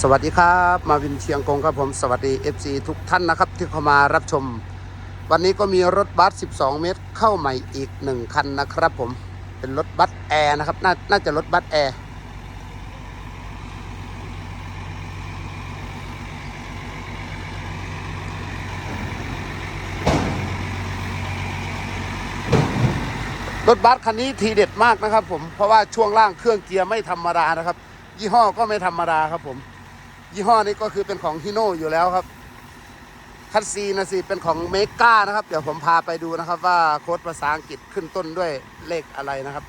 สวัสดีครับ มาวินเชียงกงครับผมสวัสดี FC ทุกท่านนะครับที่เข้ามารับชม วันนี้ก็มีรถบัส 12 เมตรเข้าใหม่อีก 1 คันนะครับผมเป็นรถบัสแอร์นะครับนน่าจะรถบัสแอร์รถบัสคันนี้ทีเด็ดมากนะครับผมเพราะว่าช่วงล่างเครื่องเกียร์ไม่ธรรมดานะครับ ยี่ห้อก็ไม่ธรรมดาครับผม ยี่ห้อนี้ก็คือเป็นของฮิโน่อยู่แล้วครับ คัตซีนะสิเป็นของเมก้านะครับ เดี๋ยวผมพาไปดูนะครับ ว่าโค้ดภาษาอังกฤษขึ้นต้นด้วยเลขอะไรนะครับ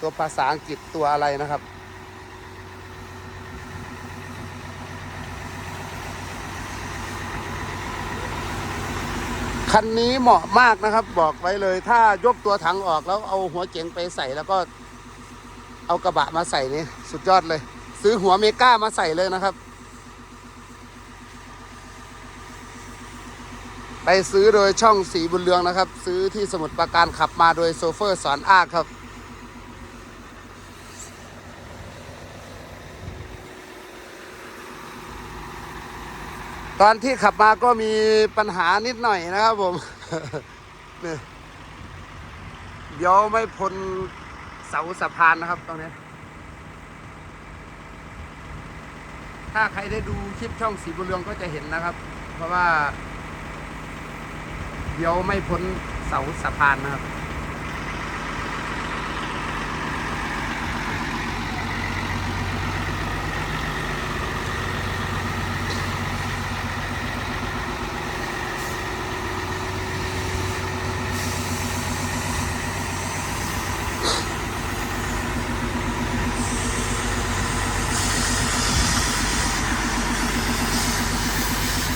ตัวภาษาอังกฤษตัวอะไรนะครับคันนี้เหมาะมากนะครับ บอกไว้เลย ถ้ายกตัวถังออกแล้วเอาหัวเจ๋งไปใส่แล้วก็ เอากระบะมาใส่นี่สุดยอดเลย ซื้อหัวเมก้ามาใส่เลยนะครับ ไปซื้อโดยช่องสีบุญเรืองนะครับ ซื้อที่สมุทรปราการขับมาโดยโซเฟอร์สอนอากครับตอนที่ขับมาก็มีปัญหานิดหน่อยนะครับผมนี่เดี๋ยวไม่พ้น เสาสะพานนะครับตรงนี้ ถ้าใครได้ดูคลิปช่องสีบุญเรืองก็จะเห็นนะครับ เพราะว่า เดี๋ยวไม่พ้นเสาสะพานนะครับ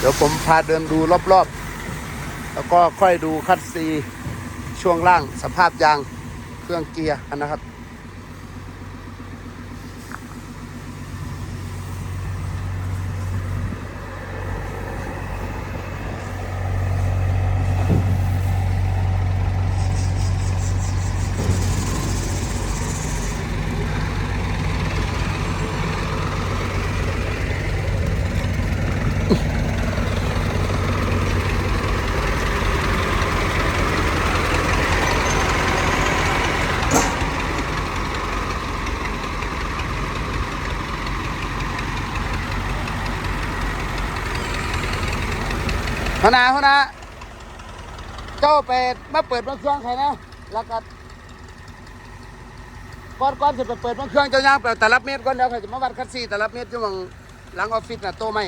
ดี๋ยวผมพาเดินดูรอบๆ แล้วก็ค่อยดูคัดซีช่วงล่างสภาพยางเครื่องเกียร์นะครับ หัวหน้าหัวหน้าเจ้าไปมาเปิดเบางเครื่องใครนะแล้วก็ก่อนก่อนจะไปเปิดเบางเครื่องเจ้าย่างไปแต่ละเมตรก่อนเดียวเขาจะมาวัดคัดซีแต่ละเมตรอยู่หมองหลังออฟฟิศน่ะโตไหม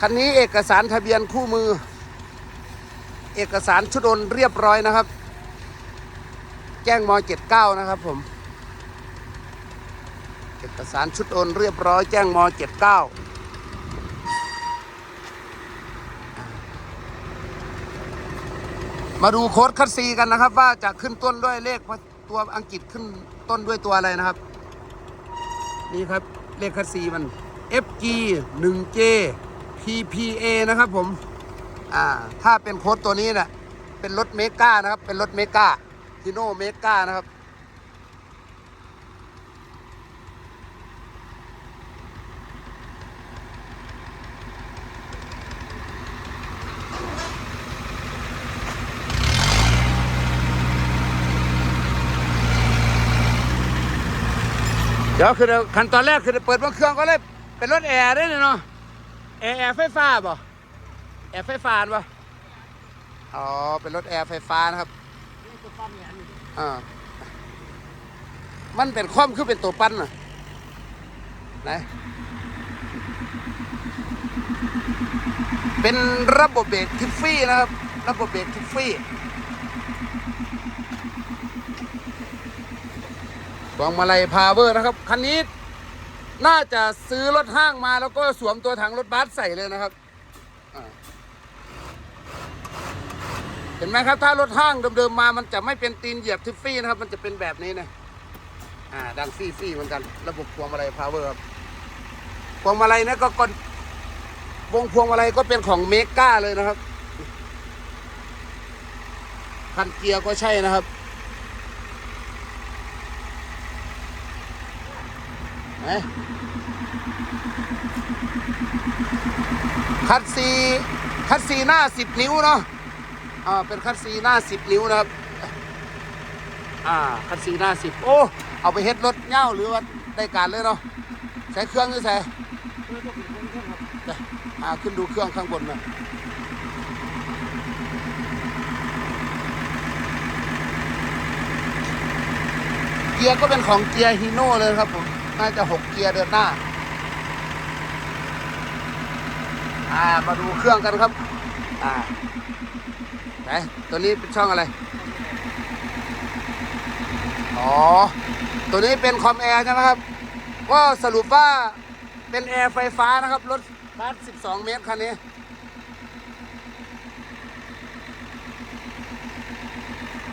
คันนี้เอกสารทะเบียนคู่มือ เอกสารชุดโอนเรียบร้อยนะครับ แจ้งม79นะครับผมเอกสารชุดโอนเรียบร้อยแจ้งม79 มาดูโค้ดคัดซีกันนะครับ ว่าจะขึ้นต้นด้วยเลขตัวอังกฤษขึ้นต้นด้วยตัวอะไรนะครับ นี่ครับเลขคัดซีมัน FG 1J PPA นะครับผมอ่าถ้าเป็นโค้ดตัวนี้เนี่ยเป็นรถเมกานะครับ เป็นรถเมกาฮิโนเมกานะครับ ดี๋ยวคือขั้นตอนแรกคือเปิดเครื่องก็เลยเป็นรถแอร์ได้เลยเนาะแอร์แอร์ไฟฟ้าป่ะแอร์ไฟฟ้าป่ะอ๋อเป็นรถแอร์ไฟฟ้านะครับอ่ามันเป็นคว่ำคือเป็นตัวปั้นน่ะไหนเป็นระบบเบรกทิฟฟี่นะครับ ระบบเบรกทิฟฟี่ พวงมาลัยพาวเวอร์นะครับ คันนี้น่าจะซื้อรถห้างมาแล้วก็สวมตัวถังรถบัสใส่เลยนะครับ เห็นไหมครับ ถ้ารถห้างเดิมๆมามันจะไม่เป็นตีนเหยียบทิฟฟี่นะครับ มันจะเป็นแบบนี้นะอ่า ดังฟี่ฟี่เหมือนกัน ระบบพวงมาลัยพาวเวอร์ครับพวงมาลัยนี่ก็กดวงพวงมาลัยก็เป็นของเมก้าเลยนะครับคันเกียร์ก็ใช่นะครับ ไหนคัดซีคัดซีหน้าสิบนิ้วเนาะอ่าเป็นคัดซีหน้าสิบนิ้วนะครับอ่าคัดซีหน้าสิบโอ้เอาไปเฮ็ดรถเง่าหรือว่าได้การเลยเนาะใช้เครื่องหรือใส่เดี๋ยวอ่าขึ้นดูเครื่องข้างบนนะเกียร์ก็เป็นของเกียร์ฮีโน่เลยครับผม น่าจะหกเกียร์เดินหน้า อ่า มาดูเครื่องกันครับ อ่าไหนตัวนี้เป็นช่องอะไร อ๋อ ตัวนี้เป็นคอมแอร์ใช่ไหมครับ ก็สรุปว่าเป็นแอร์ไฟฟ้านะครับ รถบัส12 เมตรคันนี้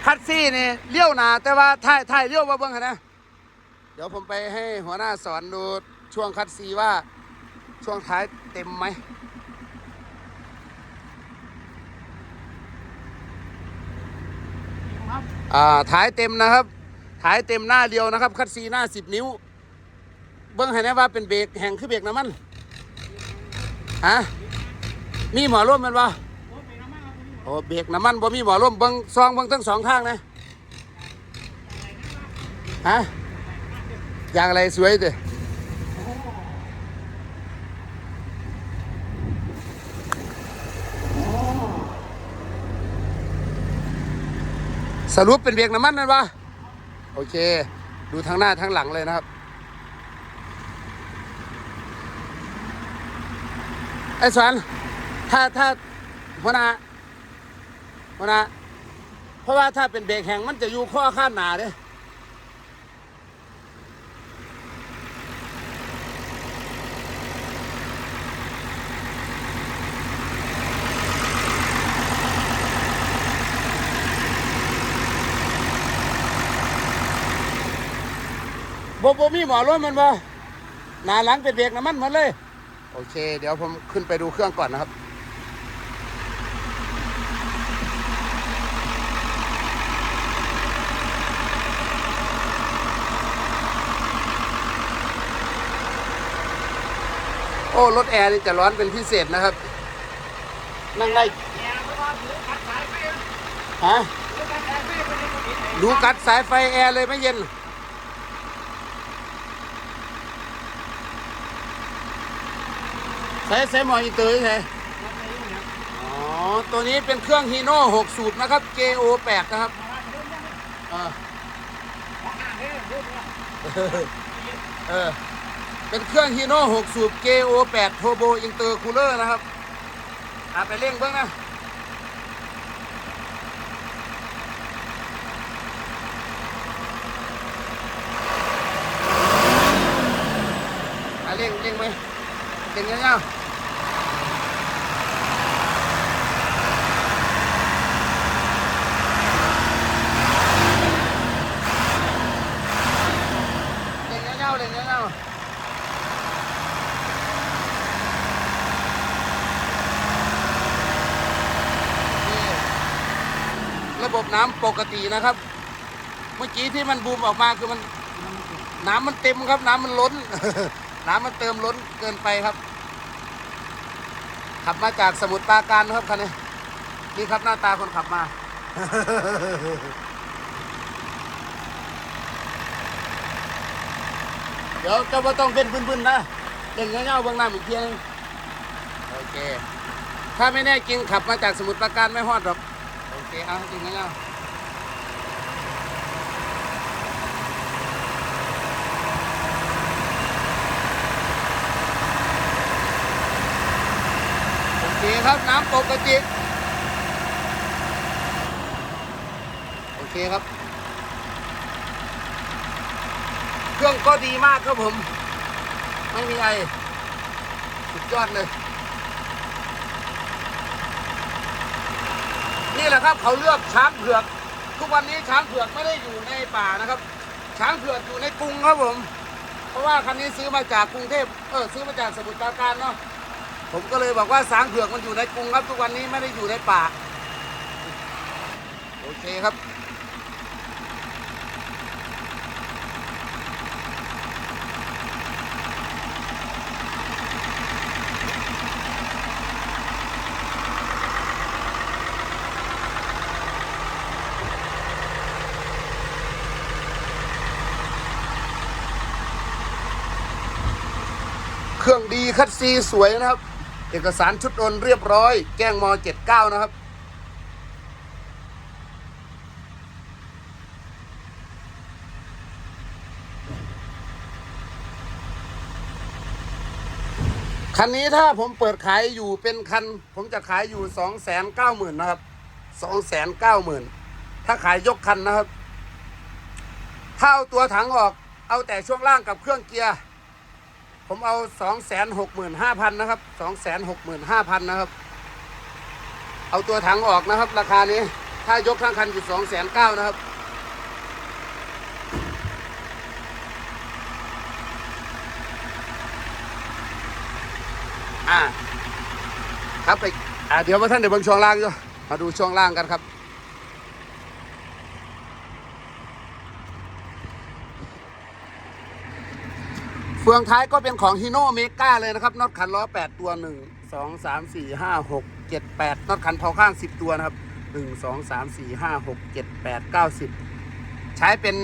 คัดซี่นี่เลี้ยวหนาแต่ว่าท้ายท้ายเลี้ยวมาเบิ้งนนะ ดี๋ยวผมไปให้หัวหน้าสอนดูช่วงคัดซีว่าช่วงท้ายเต็มไหมอ่าท้ายเต็มนะครับ ท้ายเต็มหน้าเดียวนะครับ คัดซีหน้าสิบนิ้ว เบิ้องให้แนะว่าเป็นเบรกแห่งคือเบรกน้ำมันฮะมีหมอร่วมมันวะโอ้เบรกน้ำมันบ่มีหมอร่วมเบิ้งซองเบิ้งทั้งสองข้างนะฮะ ยางอะไรสวยด้สรุปเป็นเบรกน้ำมันนั่นวะโอเค ดูทั้งหน้าทั้งหลังเลยนะครับ ไอ้สวนถ้าถ้าหัวหน้าหัวหน้าเพราะว่าถ้าเป็นเบรกแห้งมันจะอยู่ข้อข้างหนาเด้ บ่บ่มีหมอร่วมมันบ่หน้าหลังเป็นเบรกน้ำมันหมดเลย โอเค เดี๋ยวผมขึ้นไปดูเครื่องก่อนนะครับ โอ้รถแอร์นี่จะร้อนเป็นพิเศษนะครับ นั่งได้ฮะดูกัดสายไฟแอร์เลยไม่เย็น ใช้ใช้หมออีเตอร์ใช่อ๋อ ตัวนี้เป็นเครื่องฮีโน่6สูบนะครับ JO 8นะครับอ่าเออเป็นเครื่องฮีโน่6สูบ JO 8 Turbo Intercooler นะครับอะไปเร่งเบื้องนะอะเร่งเร่งไปเร่งเงี้ยๆ เล่นเงาๆเล่นเงาๆนี่ ระบบน้ำปกตินะครับ เมื่อกี้ที่มันบูมออกมาคือมันน้ำมันเต็มครับ น้ำมันล้น น้ำมันเติมล้นเกินไปครับ ขับมาจากสมุทรปราการครับคันนี้นี่ครับหน้าตาคนขับมาเดี๋ยวเจ้าก็ต้องเป็นบึนๆนะเล่นเงี้ยๆเบื้องหน้าอีกทีนึงโอเค ถ้าไม่แน่จริงขับมาจากสมุทรปราการไม่ฮอดหรอก เคเอาเล่นเงี้ยโอเคครับน้ำปกติโอเคครับ เครื่องก็ดีมากครับผม ไม่มีไอสุดยอดเลย นี่แหละครับเขาเลือกช้างเผือก ทุกวันนี้ช้างเผือกไม่ได้อยู่ในป่านะครับ ช้างเผือกอยู่ในกรุงครับผม เพราะว่าคันนี้ซื้อมาจากกรุงเทพเออซื้อมาจากสมุทรปราการเนาะผมก็เลยบอกว่าช้างเผือกมันอยู่ในกรุงครับ ทุกวันนี้ไม่ได้อยู่ในป่า โอเคครับ โเคัดซีสวยนะครับ เอกสารชุดโอนเรียบร้อยแก้งม79 นะครับ คันนี้ถ้าผมเปิดขายอยู่เป็นคัน ผมจะขายอยู่สองแสนเก้าหมื่นนะครับสองแสนเก้าหมื่นถ้าขายยกคันนะครับถ้าเอาตัวถังออก เอาแต่ช่วงล่างกับเครื่องเกียร์ ผมเอาสองแสนหกหมื่นห้าพันนะครับสองแสนหกหมื่นห้าพันนะครับ เอาตัวถังออกนะครับ ราคานี้ ถ้ายกทั้งคันอยู่สองแสนเก้านะครับ อ่า ครับไปอ่าเดี๋ยวมาท่านเดี๋ยวเบิ่งช่วงล่างอยู่มาดูช่วงล่างกันครับ เฟืองท้ายก็เป็นของฮิโน่เมกาเลยนะครับน็อตขันล้อ 8 ตัว 1 2 3 4 5 6 7 8น็อตขันเผาข้าง 10 ตัวนะครับ 1 2 3 4 5 6 7 8 9 10 ใช้เป็น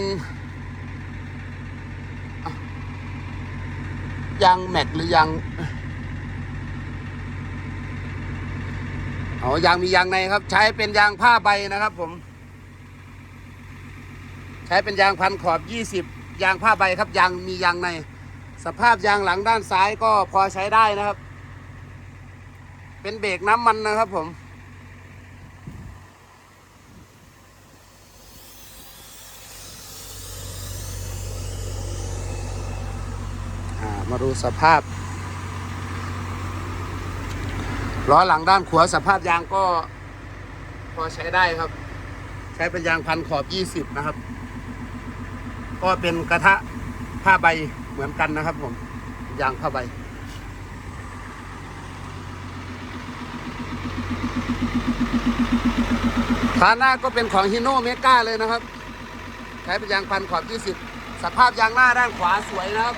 ยางแม็กหรือยางอ๋อยางมียางในครับ ใช้เป็นยางผ้าใบนะครับผม ใช้เป็นยางพันขอบ 20 ยางผ้าใบครับยางมียางใน สภาพยางหลังด้านซ้ายก็พอใช้ได้นะครับ เป็นเบรกน้ำมันนะครับผม มาดูสภาพล้อหลังด้านขวาสภาพยางก็พอใช้ได้ครับ ใช้เป็นยางพันขอบ 20 นะครับ ก็เป็นกระทะผ้าใบ เหมือนกันนะครับผมยางผ้าใบขาหน้าก็เป็นของฮิโนเมกาเลยนะครับ ใช้เป็นยางพันขอบ 20 สภาพยางหน้าด้านขวาสวยนะครับ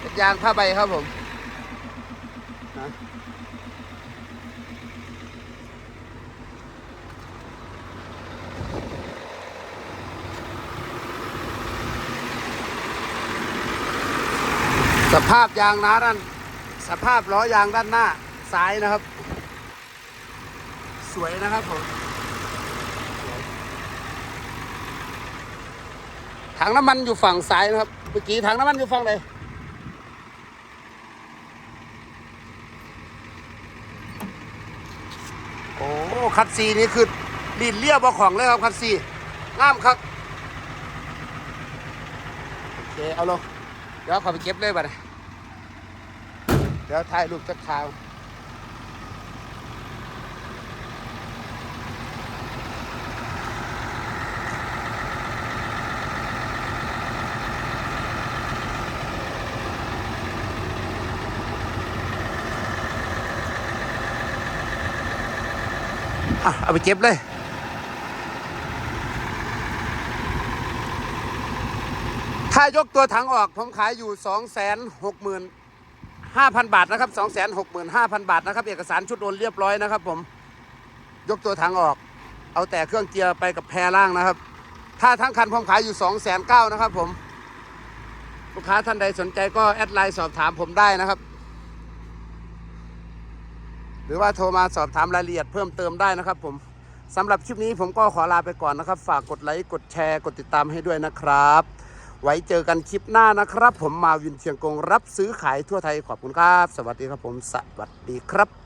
เป็นยางผ้าใบครับผม สภาพยางน้าด้านสภาพล้อยางด้านหน้าซ้ายนะครับ สวยนะครับผมถังน้ำมันอยู่ฝั่งซ้ายนะครับเมื่อกี้ถังน้ำมันอยู่ฝั่งไหนโอ้คัดซีนี่คือดินเลียบเอาของเลยครับคัดซีงามครับโอเคเอาลงเดี๋ยวขอไปเก็บเลยบัดนี้ ดี๋ยวถ่ายรูปจักข่าวเอาไปเก็บเลยถ้ายกตัวถังออกผมขายอยู่2 6 5 0 0 0 บาทนะครับ 2 6 5 0 0 0 บาทนะครับ เอกสารชุดโอนเรียบร้อยนะครับ ผมยกตัวถังออก เอาแต่เครื่องเกียร์ไปกับแพรล่างนะครับ ถ้าทั้งคันผมขายอยู่ 2 9 0 0 0นะครับ ผมลูกค้าท่านใดสนใจก็แอดไลน์สอบถามผมได้นะครับ หรือว่าโทรมาสอบถามรายละเอียดเพิ่มเติมได้นะครับ ผมสำหรับคลิปนี้ผมก็ขอลาไปก่อนนะครับ ฝากกดไลค์กดแชร์กดติดตามให้ด้วยนะครับ ไว้เจอกันคลิปหน้านะครับ ผมมาวินเชียงกงรับซื้อขายทั่วไทยขอบคุณครับ สวัสดีครับผม สวัสดีครับ